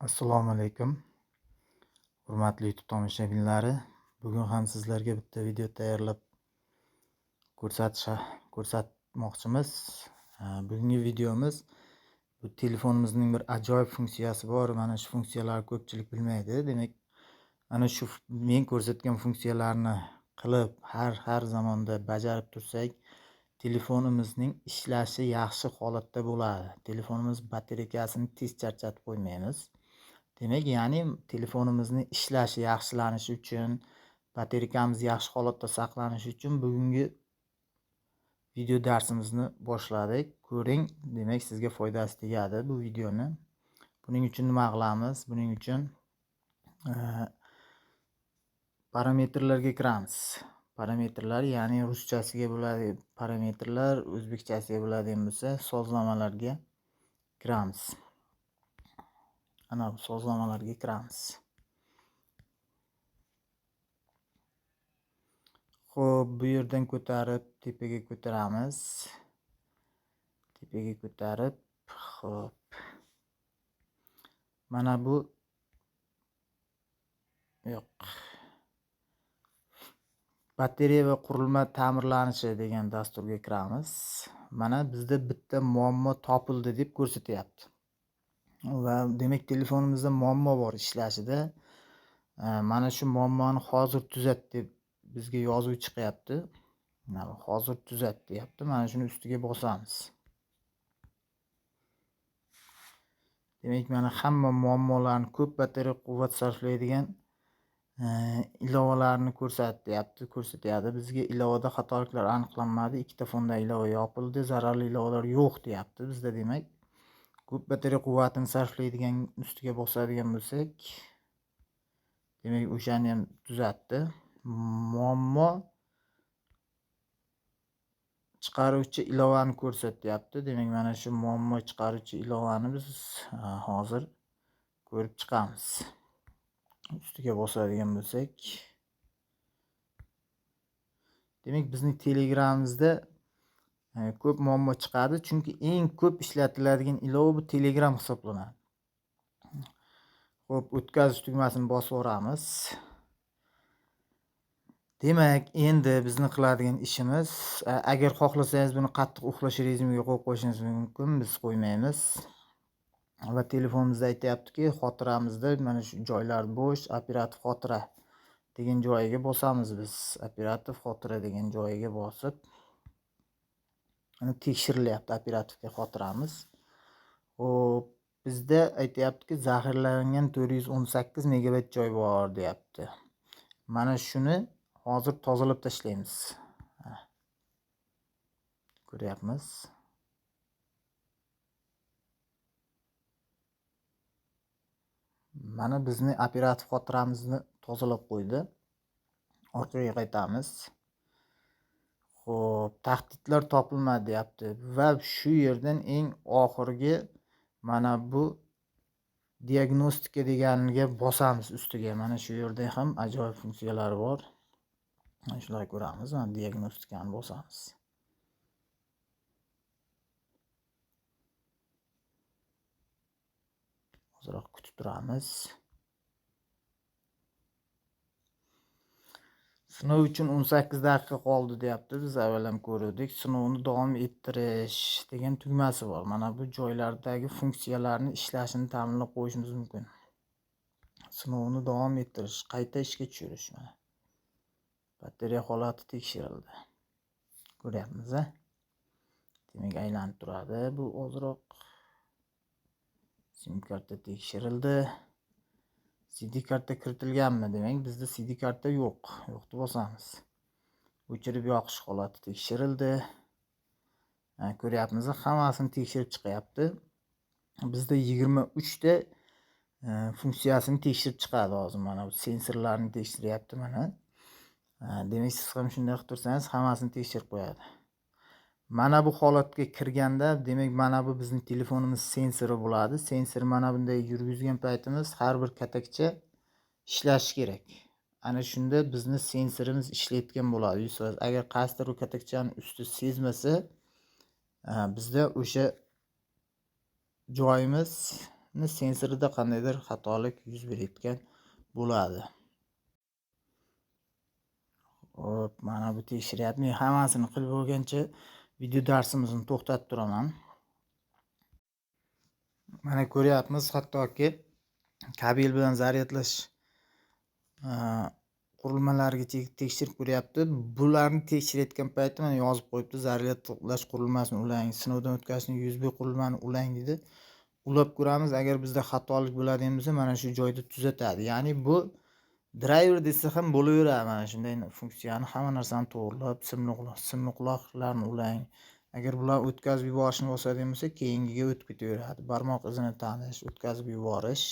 Assalomu alaykum. Hurmatli YouTube tomoshabinlari, bugun ham sizlarga bitta video tayyorlab ko'rsatish ko'rsatmoqchimiz. Bugungi videomiz bu telefonimizning bir ajoyib funksiyasi bor. Mana shu funksiyalarni ko'pchilik bilmaydi. Demak, ana shu men ko'rsatgan funksiyalarni qilib har har zamonda bajarib tursak, telefonimizning ishlashi yaxshi holatda bo'ladi. Telefonimiz batareykasini tez charchatib qo'ymaymiz. Demak, ya'ni telefonimizni ishlashi yaxshilanishi uchun, batareykamiz yaxshi holatda saqlanishi uchun bugungi video darsimizni boshladik. Ko'ring, demak sizga foydasi tegadi bu videoni. Buning uchun nima qilamiz? Buning uchun eh, parametrlarga kiramiz. Parametrlar, ya'ni ruschasiga bo'ladi parametrlar, o'zbekchasiga bo'ladigan bo'lsa sozlamalarga kiramiz. Ana bu sozlamalarga kiramiz. Xo'p, bu yerdan ko'tarib tepaga ko'taramiz. Tepaga ko'tarib, xo'p. Mana bu yo'q. Batareya va qurilma ta'mirlanishi degan dasturga kiramiz. Mana bizda bitta muammo topildi deb ko'rsatyapti. Va demak telefonimizda muammo bor ishlashida. Eh, Mana shu muammoni hozir tuzat deb bizga yozuv chiqyapti. Mana hozir tuzat deyapti. Mana shuni ustiga bosamiz. Demak, mana hamma muammolarni ko'p batareya quvvat sarflaydigan eh, ilovalarni ko'rsatyapti, ko'rsatyapti. Bizga ilovada xatoliklar aniqlanmadi. Ikkita fonda ilova yopildi, zararli ilovalar yo'q deyapti bizda demak. Ko'p batareya quvvatini sarflaydigan ustiga bosadigan bo'lsak, demak o'shani ham tuzatdi. Muammo chiqaruvchi ilovani ko'rsatyapti. Demak, mana shu muammo chiqaruvchi ilovani biz hozir ko'rib chiqamiz. Ustiga bosadigan bo'lsak, demak bizning Telegram'imizda ko'p muammo chiqadi, chunki eng ko'p ishlatiladigan ilova bu Telegram hisoblanadi. Xo'p, o'tkazish tugmasini bosib yuboramiz. Demak, endi bizni qiladigan ishimiz, e, agar xohlasangiz buni qattiq uxlash rejimiga qo'yib qo'yishingiz mumkin, biz qo'ymaymiz. Va telefonimizda aytyaptiki, xotiramizda mana shu joylar bo'sh, operativ xotira degan joyiga bosamiz biz. Operativ xotira degan joyiga bosib, tekshirilyapti operativga xotiramiz. Xo'p, bizda aytyaptiki, zaxiralangan 418 megabayt joy bor deyapti. Mana shuni hozir tozalab tashlaymiz. Ko'ryapmiz. Mana bizni operativ xotiramizni tozalab qo'ydi. Orqaga qaytamiz. Xo'p, tahdidlar topilmadi deyapti va shu yerdan eng oxirgi mana bu diagnostika deganiga bosamiz ustiga. Mana shu yerda ham ajoyib funksiyalari bor. Mana shularni ko'ramiz. Mana diagnostikani bosamiz. Ozroq kutib turamiz. Sinov uchun 18 daqiqa qoldi deyapti. Biz avval ham ko'rdik. Sinovni davom ettirish degan tugmasi bor. Mana bu joylardagi funksiyalarni ishlashini ta'minlab qo'yishimiz mumkin. Sinovni davom ettirish, qayta ishga tushirish mana. Batareya holati tekshirildi. Ko'ryapmiz a? Demak, aylanib turadi bu ozroq. Sim karta tekshirildi. CD karta kiritilganmi? Demak, bizda CD karta yo'q. Yo'qni bosamiz. O'chirib yoqish holati tekshirildi. Ha, ko'ryapmiz, hammasini tekshirib chiqyapti. Bizda 23 ta eh, funksiyasini tekshirib chiqadi hozir mana bu sensorlarni tekshiryapti mana. Demak, siz ham shunday qilib tursangiz hammasini tekshirib qo'yadi. Mana bu holatga kirganda, demak, mana bu bizning telefonimiz sensori bo'ladi. Sensor mana bunday yurgizgan paytimiz har bir katakcha ishlashi kerak. Ana shunda bizni sensorimiz ishlayotgan bo'ladi. 100%. Agar qaysidir bir katakchani usti sezmasa, e, bizda o'sha joyimizni sensorida qandaydir xatolik yuz berayotgan bo'ladi hop mana bu tekshiryapti men hammasini qilib bo'lgancha video darsimizni to'xtatib turaman mana ko'ryapmiz hattoki kabel bilan zaryadlash a, qurilmalarigacha tekshirib ko'ryapti bularni tekshirayotgan paytda mana yozib qo'yibdi zaryadlash qurilmasini ulang sinovdan o'tkazishni usb qurilmani ulang deydi ulab ko'ramiz agar bizda xatolik bo'ladigan bo'lsa mana shu joyda tuzatadi ya'ni bu drayver desa ham bo'laveradi. Mana shunday funksiyani hamma narsani to'g'irlab simni quloqlarni ulang. Agar bular o'tkazib yuborishni bosadigan bo'lsa keyingiga o'tib ketaveradi. Barmoq izini tanish o'tkazib yuborish.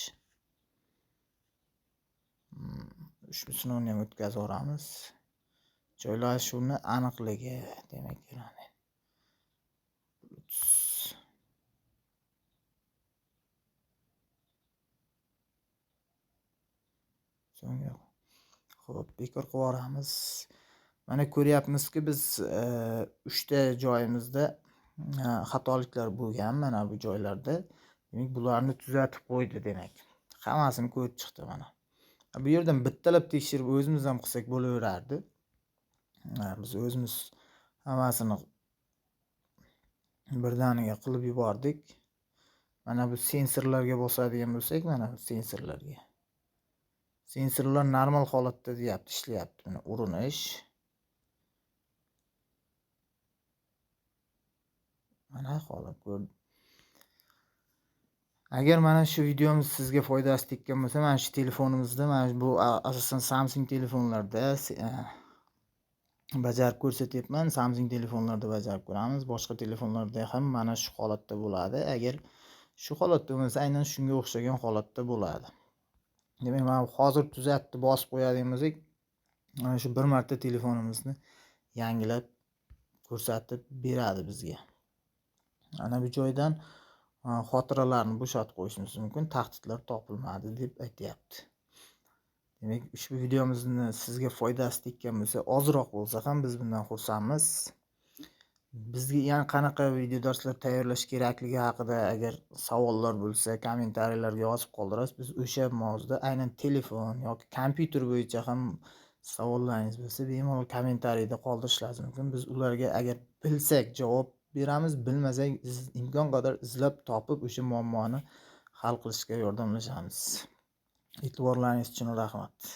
Hmm, ushbu sinovni ham o'tkazib yuboramiz. Joylashuvni aniqligi demak so'ngra ho'p bekor qilib yuboramiz. Mana ko'ryapmizki biz e, uchta joyimizda e, xatoliklar bo'lgan mana bu joylarda. Demak bularni tuzatib qo'ydi demak. Hammasini ko'rib chiqdi mana. Bu yerdan bittalab tekshirib o'zimiz ham qilsak bo'laverardi. Biz o'zimiz hammasini birdaniga qilib yubordik. Mana bu sensorlarga bosadigan bo'lsak mana bu sensorlarga sensorlar normal holatda deyapti ishlayapti mana urinish. Mana holat ko'rdim agar mana shu videomiz sizga foydasi tekkan bo'lsa mana shu telefonimizda mana bu asosan samsung telefonlarda a, bajarib ko'rsatyapman samsung telefonlarda bajarib ko'ramiz. Boshqa telefonlarda ham mana shu holatda bo'ladi. Agar shu holatda bo'lmasa aynan shunga o'xshagan holatda bo'ladi demak mana hozir tuzatdi bosib qo'yadigan bo'lsak mana shu bir marta telefonimizni yangilab ko'rsatib beradi bizga ana bu joydan xotiralarni bo'shatib qo'yishimiz mumkin tahdidlar topilmadi deb aytyapti demak ushbu videomizni sizga foydasi tekkan bo'lsa ozroq bo'lsa ham biz bundan xursandmiz bizga yana qanaqa video darslar tayyorlash kerakligi haqida agar savollar bo'lsa kommentariyalarga yozib qoldirasiz. Biz o'sha mavzuda aynan telefon yoki kompyuter bo'yicha ham savollaringiz bo'lsa bemalol kommentariyda qoldirishlaringiz mumkin. Biz ularga agar bilsak javob beramiz bilmasak imkon qadar izlab topib o'sha muammoni hal qilishga yordamlashamiz. E'tiborlaringiz uchun rahmat.